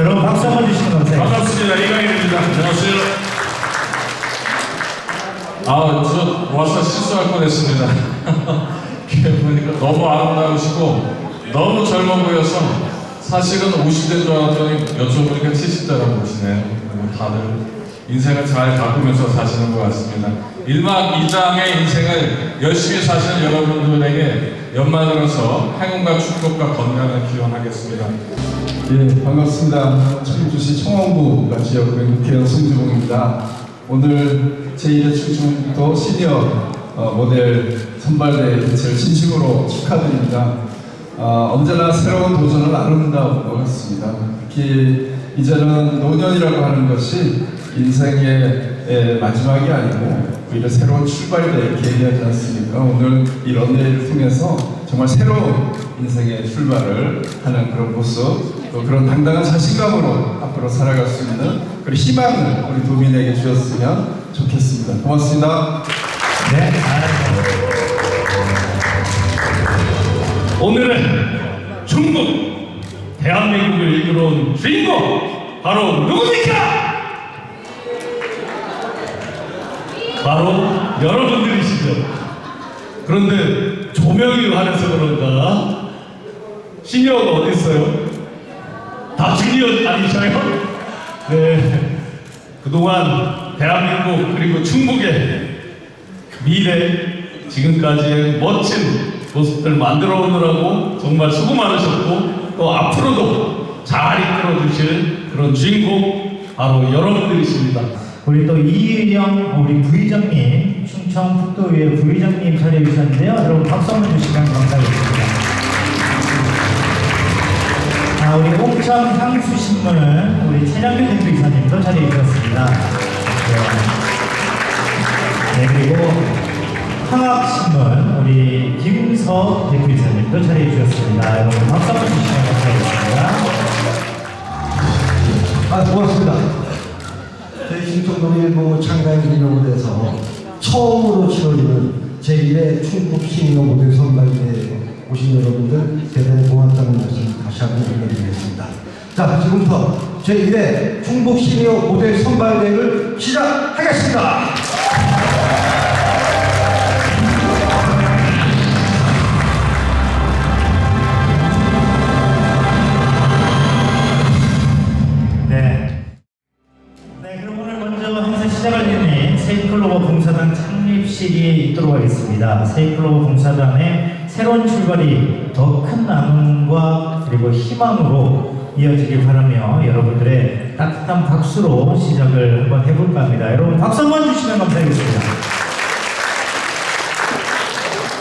여러분 박수 한번 주시면 감사해요. 반갑습니다. 이강인입니다. 안녕하세요. 아, 저 와서 실수할 뻔했습니다. 이렇게 보니까 너무 아름다우시고 너무 젊어 보여서 사실은 50대인 줄 알았더니 여쭤보니까 70대라고 보시네요. 다들 인생을 잘 가꾸면서 사시는 것 같습니다. 일막이장의 인생을 열심히 사시는 여러분들에게 연말 들어서 행운과 축복과 건강을 기원하겠습니다. 예, 반갑습니다. 청주시 청원구 지역 국회의원 송지봉입니다. 오늘 제1회 충청북도 시니어 어, 모델 선발대 개최를 진심으로 축하드립니다. 어, 언제나 새로운 도전은 아름다운 것 같습니다. 특히 이제는 노년이라고 하는 것이 인생의 에, 마지막이 아니고 오히려 새로운 출발의 계기하지 않습니까? 오늘 이 런웨이를 통해서 정말 새로운 인생의 출발을 하는 그런 모습 또 그런 당당한 자신감으로 앞으로 살아갈 수 있는 그런 희망을 우리 도민에게 주셨으면 좋겠습니다. 고맙습니다. 네. 오늘은 중국 대한민국을 이끌어온 주인공 바로 누굽니까? 바로 여러분들이시죠. 그런데 조명이 환해서 그런가 시니어가 어디 있어요? 다 주니어 아니셔요? 네. 그동안 대한민국 그리고 충북의 미래 지금까지의 멋진 모습들 만들어 오느라고 정말 수고 많으셨고 또 앞으로도 잘 이끌어 주실 그런 주인공 바로 여러분들이십니다. 우리 또 이의령 우리 부의장님 충청북도의회 부의장님 자리해 주셨는데요. 여러분 박수 한번 주시면 감사하겠습니다. 아, 우리 옥천 향수신문은 우리 최장규 대표 이사님도 자리해 주셨습니다. 네. 네, 그리고 황학신문 우리 김서 대표 이사님도 자리해 주셨습니다. 여러분 박수 한번 주시면 감사하겠습니다. 아, 고맙습니다. 저희 신청동일부 창간 기념원에서 처음으로 치러지는 제1회 충북 시니어 모델 선발대회에 오신 여러분들 대단히 고맙다는 말씀 다시 한번 올려드리겠습니다. 자, 지금부터 제1회 충북 시니어 모델 선발대회를 시작하겠습니다. 시작을 위해 세이클로버 봉사단 창립식이 있도록 하겠습니다. 세이클로버 봉사단의 새로운 출발이 더 큰 나눔과 그리고 희망으로 이어지길 바라며 여러분들의 따뜻한 박수로 시작을 한번 해볼까 합니다. 여러분 박수 한번 주시면 감사하겠습니다.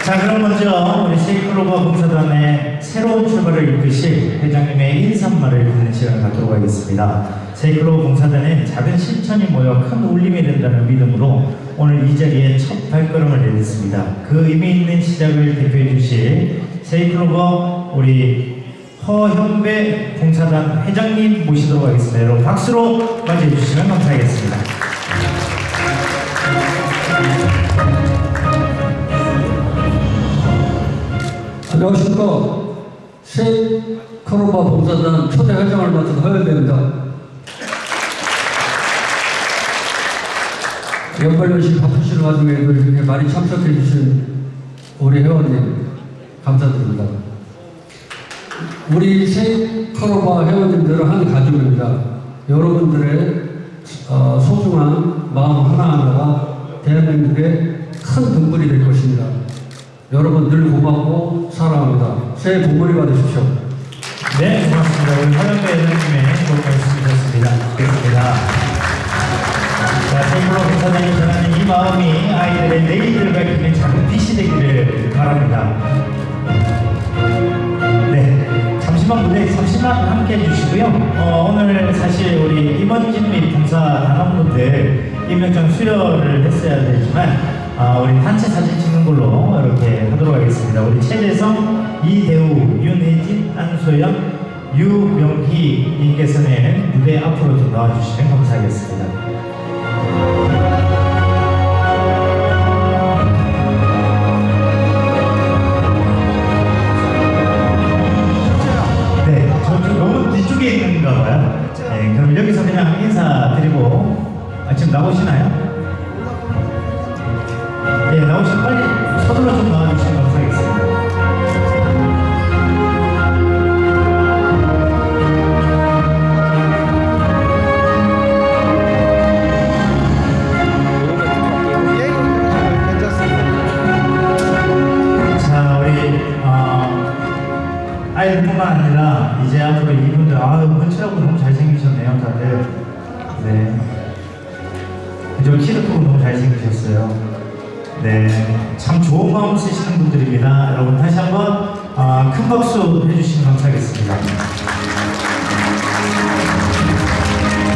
자 그럼 먼저 우리 세이클로버 봉사단의 새로운 출발을 이끄실 회장님의 인사말을 듣는 시간을 갖도록 하겠습니다. 세이클로버 봉사단은 작은 실천이 모여 큰 울림이 된다는 믿음으로 오늘 이 자리에 첫 발걸음을 내딛습니다. 그 의미 있는 시작을 대표해 주실 세이클로버 우리 허현배 봉사단 회장님 모시도록 하겠습니다. 여러분 박수로 맞이해 주시면 감사하겠습니다. 안녕하십니까. 새 코로나 봉사단 초대 회장을 맡은 허연배입니다. 연말연시 바쁘신 와중에도 이렇게 많이 참석해 주신 우리 회원님 감사드립니다. 우리 새 코로나 회원님들은 한 가족입니다. 여러분들의 어, 소중한 마음 하나하나가 대한민국의 큰 등불이 될 것입니다. 여러분 늘 고맙고 사랑합니다. 새해 복 많이 받으십시오. 네, 고맙습니다. 우리 허영배 회장님의 좋은 말씀이셨습니다. 좋겠습니다. 자, 세이클로 봉사단이 전하는 이 마음이 아이들의 내일을 밝히는 작은 빛이 되기를 바랍니다. 네, 잠시만 무대 잠시만 함께 해주시고요. 어, 오늘 사실 우리 임원진 및 봉사 단원분들 임명장 수여를 했어야 되지만 아, 우리 단체 사진 찍는 걸로 이렇게 하도록 하겠습니다. 우리 최재성, 이대우, 윤혜진, 안소영, 유명희 님께서는 무대 앞으로 좀 나와주시면 감사하겠습니다. 네, 저쪽 너무 뒤쪽에 있는가. 네, 그럼 여기서 그냥 인사드리고 아, 지금 나오시나요? 이제 앞으로 이분들 아유 펀치하고 너무 잘생기셨네요 다들. 네. 그죠? 키도 크고 너무 잘생기셨어요. 네참 좋은 마음 쓰시는 분들입니다. 여러분 다시 한번 아, 큰 박수 해주시면 감사하겠습니다.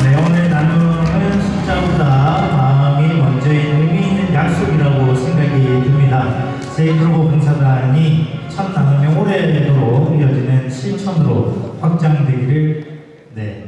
네 오늘 나누는 숫자보다 마음이 먼저인 의미 있는 약속이라고 생각이 듭니다. 세이프로보 봉사단이 참 나눔이 오래도록 이어지는 실천으로 확장되기를 네,